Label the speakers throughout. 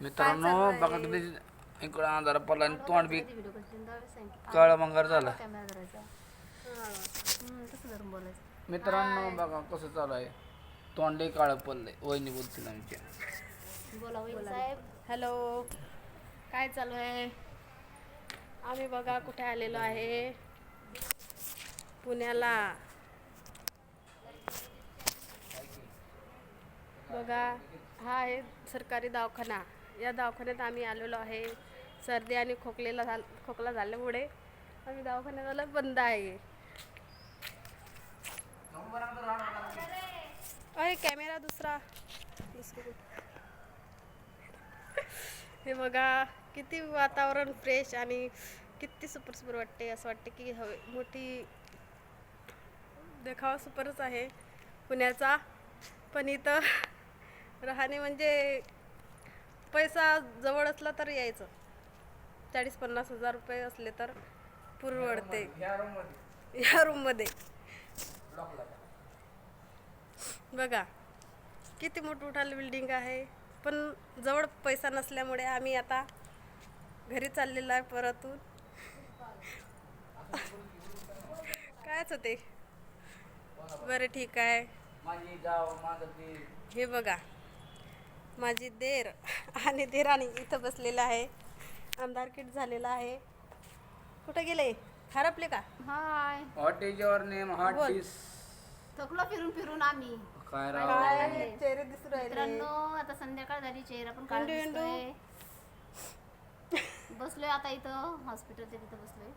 Speaker 1: मित्रांनो बघा किती इकडं अंधारा पडला आणि तोंड बी काळा मंगार झाला. मित्रांनो बघा कसं चालू आहे तोंडे काळं पडलंय वहिनी बोलतील आमच्या
Speaker 2: बोला वहिनी साहेब.
Speaker 3: हॅलो. काय चालू आहे आम्ही बघा कुठे आलेलो आहे. पुण्याला. बघा हा आहे सरकारी दवाखाना. या दवाखान्यात आम्ही आलेलो आहे. सर्दी आणि खोकलेला झाल खोकला झाल्यामुळे आम्ही आलं बंद आहे. अरे कॅमेरा दुसरा. हे बघा किती वातावरण फ्रेश आणि किती सुपर सुपर वाटते असं वाटते की हवे मोठी देखावा सुपरच आहे पुण्याचा. पण इथं राहणे म्हणजे पैसा जवळ असला तर यायचं. चाळीस पन्नास हजार रुपये असले तर पुरवडते. या रूममध्ये. बघा किती मोठमोठाली बिल्डिंग आहे. पण जवळ पैसा नसल्यामुळे आम्ही आता घरी चाललेलो आहे परतून कायच होते बरं ठीक आहे. हे बघा. माझी देर आणि देराणी इथं बसलेलं आहे. आमदार किट झालेला आहे. कुठं गेले? हरपले का?
Speaker 2: Hi.
Speaker 1: What is your name what
Speaker 3: बोल.
Speaker 1: इज
Speaker 2: थकलो फिरून फिरून आम्ही?
Speaker 1: काय राव?
Speaker 3: काय? चेहरे दिसू राहिले.
Speaker 2: मित्रांनो आता संध्याकाळ झाली चेहरा पण काळा
Speaker 3: हिंडू, हिंडू.
Speaker 2: दिसतोय. बसलोय आता इथं हॉस्पिटलच्या तिथं बसलोय.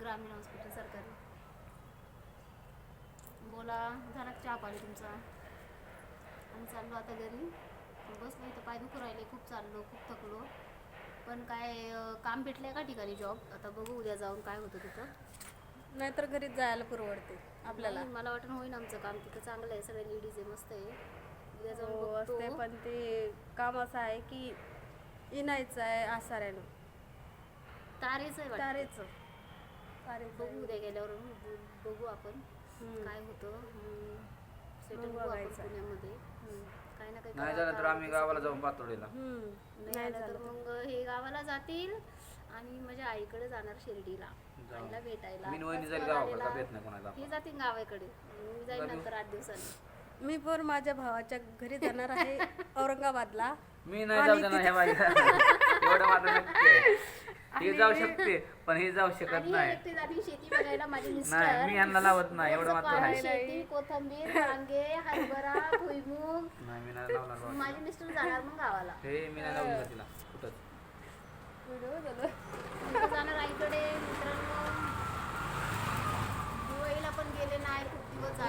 Speaker 2: ग्रामीण हॉस्पिटल सरकारी. बोला झाला का चहा पाणी तुमचा. आम्ही चाललो आता घरी. बसलो इथं पाय दुखू राहिले खूप चाललो खूप थकलो. पण काय काम भेटलंय का ठिकाणी जॉब आता बघू उद्या जाऊन काय होतं तिथं.
Speaker 3: नाहीतर घरीच जायला परवडते आपल्याला.
Speaker 2: नाही, मला वाटतं होईन आमचं काम. तिथं चांगलं आहे सगळे लेडीज आहे मस्त आहे. उद्या
Speaker 3: हो,
Speaker 2: जाऊन
Speaker 3: असते
Speaker 2: बघतो.
Speaker 3: पण ते काम असं आहे की इनायचं आहे आसाऱ्यानं.
Speaker 2: तारेच आहे वाटतं.
Speaker 3: तारेचं. तारेचं
Speaker 2: बघू उद्या गेल्यावर बघू आपण
Speaker 3: हम्म.
Speaker 2: काय होतं. सेटल
Speaker 3: मग
Speaker 2: बघू आपण
Speaker 3: बघायचं.
Speaker 2: पुण्यामध्ये. काही ना काही
Speaker 1: नाही झालं तर आम्ही गावाला जाऊन पातोडीला
Speaker 3: हम्म.
Speaker 2: नाही आलं तर
Speaker 3: झालं.
Speaker 2: मग हे गावाला जातील आणि माझ्या आईकडे जाणार शिर्डीला. आईला भेटायला.
Speaker 1: मी वहिनी जाईल गावाकडे का. भेट नाही कोणाला
Speaker 2: हे जातील गावाकडे. मी जाईल नंतर आठ दिवसांनी.
Speaker 3: मी पण माझ्या भावाच्या घरी जाणार आहे औरंगाबादला.
Speaker 1: मी नाही जाऊ देणार ह्या एवढं नक्की आहे. हे जाऊ शकते पण हे जाऊ शकत
Speaker 2: आणि
Speaker 1: नाही.
Speaker 2: शेती बघायला माझे मिस्टर.
Speaker 1: नाही मी यांना लावत नाही एवढं मात्र
Speaker 2: सकाळी
Speaker 1: आहे.
Speaker 2: शेती कोथंबीर वांगे हरभरा भुईमुग.
Speaker 1: नाही मी नाही लावणार.
Speaker 2: माझे मिस्टर जाणार मग गावाला.
Speaker 1: हे मी नाही लावून तिला कुठंच.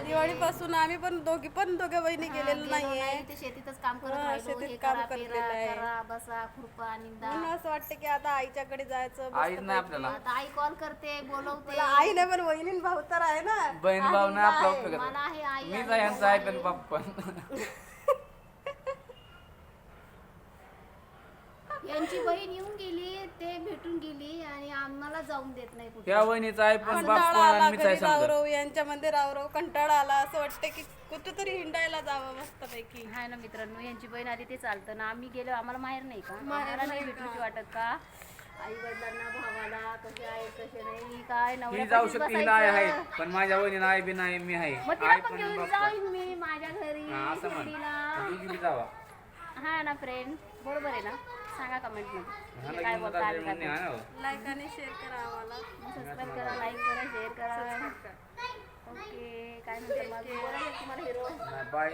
Speaker 3: दिवाळीपासून आम्ही पण दोघी पण दोघ्या बहिणी गेलेलो
Speaker 2: गेलो
Speaker 3: नाहीये
Speaker 2: नाही. ते शेतीतच काम करत
Speaker 3: हा,
Speaker 2: राहिलो
Speaker 3: शेतीत
Speaker 2: हे
Speaker 3: काम
Speaker 2: करा,
Speaker 3: करलेलं
Speaker 2: पेरा,
Speaker 3: आहे.
Speaker 2: करा बसा खुरपा निंदा
Speaker 3: म्हणून असं वाटतं की आता आईच्याकडे जायचं
Speaker 1: आईच
Speaker 3: मस्तपैकी.
Speaker 1: नाही आपल्याला
Speaker 2: आता आई कॉल करते बोलवते
Speaker 3: मला आई नाही पण वहिनी भाऊ तर आहे ना
Speaker 1: बहीण भाऊ नाही आपला उपयोग
Speaker 2: मला आहे आई
Speaker 1: मी
Speaker 2: आणि
Speaker 1: तर यांचा आहे पण
Speaker 2: आहे.
Speaker 1: बाप पण
Speaker 2: यांची बहीण येऊन गेली ते भेटून गेली आणि आम्हाला जाऊन देत नाही कुठे.
Speaker 1: त्या वहिनीचा आहे पण बाप
Speaker 3: कंटाळा
Speaker 1: कोण
Speaker 3: आला
Speaker 1: आणि मीच आहे
Speaker 3: घरी
Speaker 1: समजा
Speaker 3: रावराव यांच्यामध्ये रावराव कंटाळा आला. असं वाटतं की कुठेतरी हिंडायला जावं मस्तपैकी.
Speaker 2: हाय ना मित्रांनो यांची बहीण आली ते चालतं ना. आम्ही गेलो आम्हाला माहेर नाही का?
Speaker 3: माहेर
Speaker 2: आम्हाला नाही भेटूची वाटत का? आई वडिलांना भावाला कसे आहेत कसे नाही काय
Speaker 1: ही
Speaker 2: नवऱ्यापाशीच
Speaker 1: जाऊ शकते नाही आहे.
Speaker 2: बसायचं.
Speaker 1: पण माझ्या वहिनीला आहे बी नाही मी आहे.
Speaker 2: मग तिला
Speaker 1: आई
Speaker 2: पण
Speaker 1: पण
Speaker 2: घेऊन
Speaker 1: बाप पण.
Speaker 2: जाईन मी माझ्या घरी
Speaker 1: हा, असं म्हण.
Speaker 2: शिर्डीला.
Speaker 1: तू गेली जावा.
Speaker 2: हा ना फ्रेंड बरोबर आहे ना? सांगा कमेंटमध्ये. काय बोलता
Speaker 1: हा हो.
Speaker 3: लाईक आणि शेअर करा आम्हाला.
Speaker 2: सबस्क्राईब करा लाईक करा शेअर करा. ओके काय बोलायचं तुम्हाला हिरो
Speaker 1: बाय